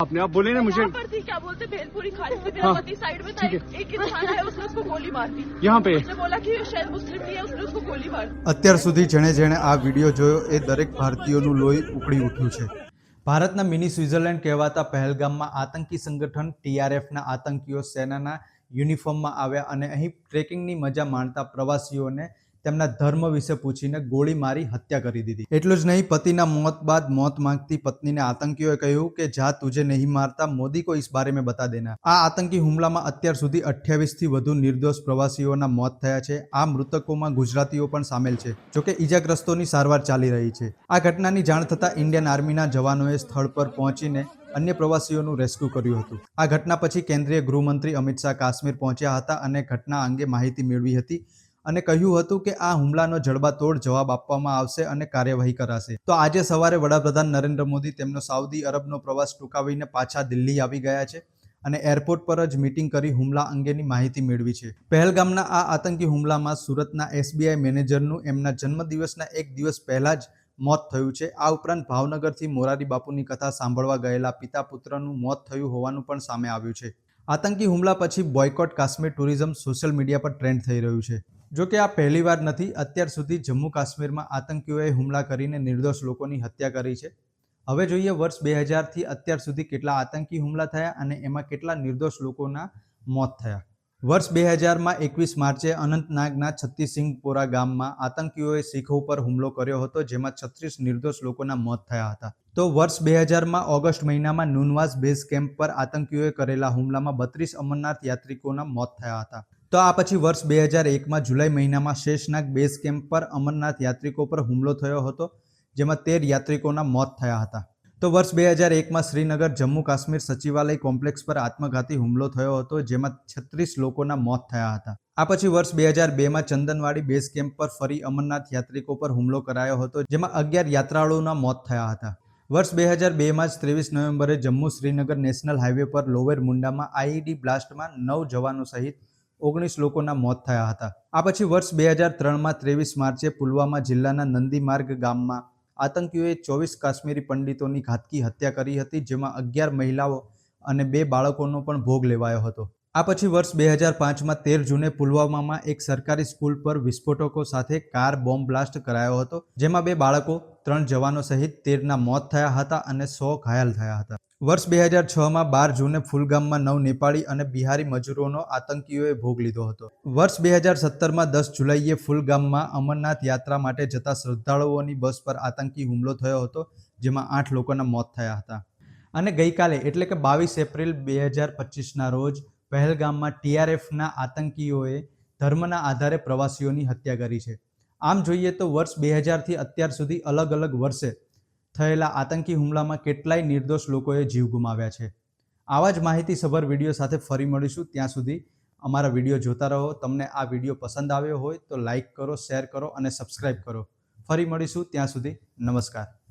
आपने आप बोले ना मुझे वहाँ पर थी क्या बोलते भेलपुरी खाने से मेरा हाँ, पति साइड में था ठीक एक एक इंसान है उसने उसको गोली मार दी यहाँ पे उसने बोला कि शायद मुस्लिम नहीं है उसने उसको गोली मार दी અત્યાર સુધી જેણે જેણે આ વિડીયો જોયો એ દરેક ભારતીયોનું લોહી ઉકળી ઉઠ્યું છે ભારતના મિની સ્વિટ્ઝરલેન્ડ કહેવાતા પહેલગામમાં આતંકી સંગઠન ટીઆરએફના આતંકીઓ સેનાના યુનિફોર્મમાં આવ્યા અને અહીં ટ્રેકિંગની મજા માણતા પ્રવાસીઓને તેમના ધર્મ વિશે પૂછીને ગોળી મારી હત્યા કરી દીધી. એટલું જ નહીં, પતિના મોત બાદ મોત માંગતી પત્નીને આતંકીઓએ કહ્યું કે, જા, તુજે નહીં મારતા, મોદી કો ઇસ બારે મેં બતા દેના. આ આતંકી હુમલામાં અત્યાર સુધી 28 થી વધુ નિર્દોષ પ્રવાસીઓના મોત થયા છે. આ મૃતકોમાં ગુજરાતીઓ પણ સામેલ છે જોકે ઈજાગ્રસ્તોની સારવાર ચાલી રહી છે. આ ઘટનાની જાણ થતાં ઇન્ડિયન આર્મીના જવાનોએ સ્થળ પર પહોંચીને અન્ય પ્રવાસીઓનું રેસ્ક્યુ કર્યું હતું. આ ઘટના પછી કેન્દ્રીય ગૃહમંત્રી અમિત શાહ કાશ્મીર પહોંચ્યા હતા અને ઘટના અંગે માહિતી મેળવી હતી. અને કહ્યું હતું કે આ હુમલાનો જડબાતોડ જવાબ આપવામાં આવશે અને કાર્યવાહી કરાશે. તો આજે સવારે વડાપ્રધાન નરેન્દ્ર મોદી તેમનો સાઉદી અરબનો પ્રવાસ ટૂંકાવીને પાછા દિલ્હી આવી ગયા છે અને એરપોર્ટ પર જ મીટિંગ કરી હુમલા અંગેની માહિતી મેળવી છે. પહેલગામના આ આતંકી હુમલામાં સુરતના એસબીઆઈ મેનેજરનું એમના જન્મદિવસના એક દિવસ પહેલા જ મોત થયું છે. આ ઉપરાંત ભાવનગરથી મોરારી બાપુની કથા સાંભળવા ગયેલા પિતા પુત્રનું મોત થયું હોવાનું પણ સામે આવ્યું છે. આતંકી હુમલા પછી boycott, Kashmir tourism, social media પર ટ્રેન્ડ થઈ રહ્યું છે. જો કે આ પહેલીવાર નથી, અત્યાર સુધી જમ્મુ કાશ્મીરમાં આતંકીઓએ હુમલા કરીને નિર્દોષ લોકોની હત્યા કરી છે. હવે જોઈએ વર્ષ બે હજારથી અત્યાર સુધી કેટલા આતંકી હુમલા થયા અને એમાં કેટલા નિર્દોષ લોકોના મોત થયા. વર્ષ બે હજારમાં એકવીસ માર્ચે અનંતનાગના છત્તીસિંગપોરા ગામમાં આતંકીઓએ શીખો ઉપર હુમલો કર્યો હતો, જેમાં છત્રીસ નિર્દોષ લોકોના મોત થયા હતા. તો વર્ષ બે હજારમાં ઓગસ્ટ મહિનામાં નુનવાસ બેઝ કેમ્પ પર આતંકીઓએ કરેલા હુમલામાં બત્રીસ અમરનાથ યાત્રિકોના મોત થયા હતા. તો આ પછી વર્ષ બે હજાર એકમાં જુલાઈ મહિનામાં શેષનાગ બેઝ કેમ્પ પર અમરનાથ યાત્રિકો પર હુમલો થયો હતો, જેમાં તેર યાત્રિકોના મોત થયા હતા. તો વર્ષ બે હજાર એકમાં શ્રીનગર જમ્મુ કાશ્મીર સચિવાલય કોમ્પ્લેક્સ પર આત્મઘાતી હુમલો થયો હતો, જેમાં છત્રીસ લોકોના મોત થયા હતા. આ પછી વર્ષ બે હજાર બેમાં ચંદનવાડી બેઝ કેમ્પ પર ફરી અમરનાથ યાત્રિકો પર હુમલો કરાયો હતો, જેમાં અગિયાર યાત્રાળુઓના મોત થયા હતા. વર્ષ બે હજાર બેમાં જ ત્રેવીસ નવેમ્બરે જમ્મુ શ્રીનગર નેશનલ હાઈવે પર લોવેર મુંડામાં આઈઈડી બ્લાસ્ટમાં નવ જવાનો સહિત ઓગણીસ લોકોના મોત થયા હતા. આ પછી વર્ષ બે હજાર ત્રણમાં ત્રેવીસ માર્ચે પુલવામા જિલ્લાના નંદીમાર્ગ ગામમાં આતંકીઓએ ચોવીસ કાશ્મીરી પંડિતોની ઘાતકી હત્યા કરી હતી, જેમાં અગિયાર મહિલાઓ અને બે બાળકોનો પણ ભોગ લેવાયો હતો. આ પછી વર્ષ બે હજાર પાંચમાં તેર જૂને પુલવામામાં એક સરકારી સ્કૂલ પર વિસ્ફોટકો સાથે કાર બોમ્બ બ્લાસ્ટ કરાયો હતો, જેમાં બે બાળકો, ત્રણ જવાનો સહિત તેરના મોત થયા હતા અને સો ઘાયલ થયા હતા. વર્ષ બે હજાર છમાં બાર જૂને ફુલગામમાં નવ નેપાળી અને બિહારી મજૂરોનો આતંકીઓએ ભોગ લીધો હતો. વર્ષ બે હજાર સત્તરમાં દસ જુલાઈએ ફુલગામમાં અમરનાથ યાત્રા માટે જતા શ્રદ્ધાળુઓની બસ પર આતંકી હુમલો થયો હતો, જેમાં આઠ લોકોના મોત થયા હતા. અને ગઈકાલે, એટલે કે બાવીસ એપ્રિલ બે હજાર પચીસના રોજ, પહેલગામમાં ટીઆરએફના આતંકીઓએ ધર્મના આધારે પ્રવાસીઓની હત્યા કરી છે. આમ જોઈએ તો વર્ષ બે હજારથી અત્યાર સુધી અલગ અલગ વર્ષે થયેલા આતંકી હુમલામાં કેટલાય નિર્દોષ લોકોએ જીવ ગુમાવ્યા છે. આવા જ માહિતીસભર વીડિયો સાથે ફરી મળીશું. ત્યાં સુધી અમારા વીડિયો જોતા રહો. તમને આ વીડિયો પસંદ આવ્યો હોય તો લાઈક કરો, શેર કરો અને સબસ્ક્રાઈબ કરો. ફરી મળીશું. ત્યાં સુધી નમસ્કાર.